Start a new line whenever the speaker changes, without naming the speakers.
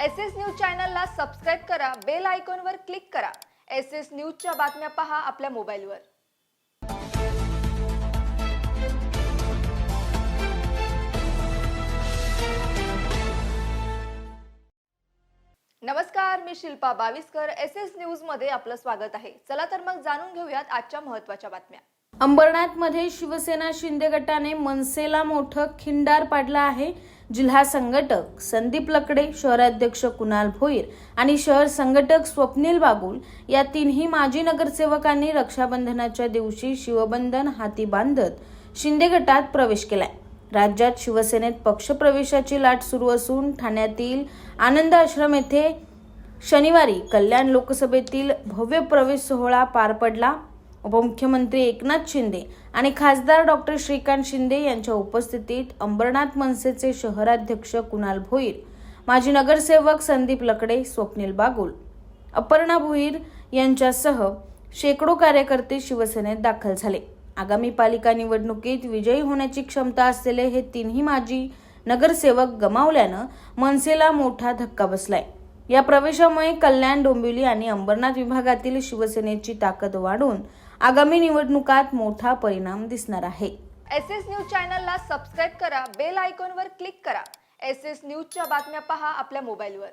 S S news चॅनलला subscribe करा bell आयकॉनवर क्लिक करा. एस एस न्यूजच्या बातम्या पहा आपल्या मोबाईलवर. नमस्कार मी शिल्पा बावीसकर. एस एस न्यूजमध्ये आपलं स्वागत आहे. चला तर मग जाणून घेऊयात आजच्या महत्त्वाच्या बातम्या.
अंबरनाथमध्ये शिवसेना शिंदे गटाने मनसेला मोठं खिंडार पाडलं आहे. जिल्हा संघटक संदीप लकडे शहराध्यक्ष कुणाल भोईर आणि शहर संघटक स्वप्नील बागुल या तीनही माजी नगरसेवकांनी रक्षाबंधनाच्या दिवशी शिवबंधन हाती बांधत शिंदे गटात प्रवेश केलाय. राज्यात शिवसेनेत पक्षप्रवेशाची लाट सुरू असून ठाण्यातील आनंद आश्रम येथे शनिवारी कल्याण लोकसभेतील भव्य प्रवेश सोहळा पार पडला. उपमुख्यमंत्री एकनाथ शिंदे आणि खासदार डॉक्टर श्रीकांत शिंदे यांच्या उपस्थितीत अंबरनाथ मनसेचे शहराध्यक्ष कुणाल भोईर माजी नगरसेवक संदीप लकडे स्वप्नील बागुल अपर्णा भोईर यांच्यासह शेकडो कार्यकर्ते शिवसेनेत दाखल झाले. आगामी पालिका निवडणुकीत विजयी होण्याची क्षमता असलेले हे तिन्ही माजी नगरसेवक गमावल्यानं मनसेला मोठा धक्का बसलाय. या प्रवेशामुळे कल्याण डोंबिवली आणि अंबरनाथ विभागातील शिवसेनेची ताकद वाढून आगामी निवडणुकात मोठा परिणाम दिसणार आहे.
एस एस न्यूज चॅनलला सबस्क्राईब करा बेल आयकॉनवर क्लिक करा. एस एस न्यूजच्या बातम्या पहा आपल्या मोबाईलवर.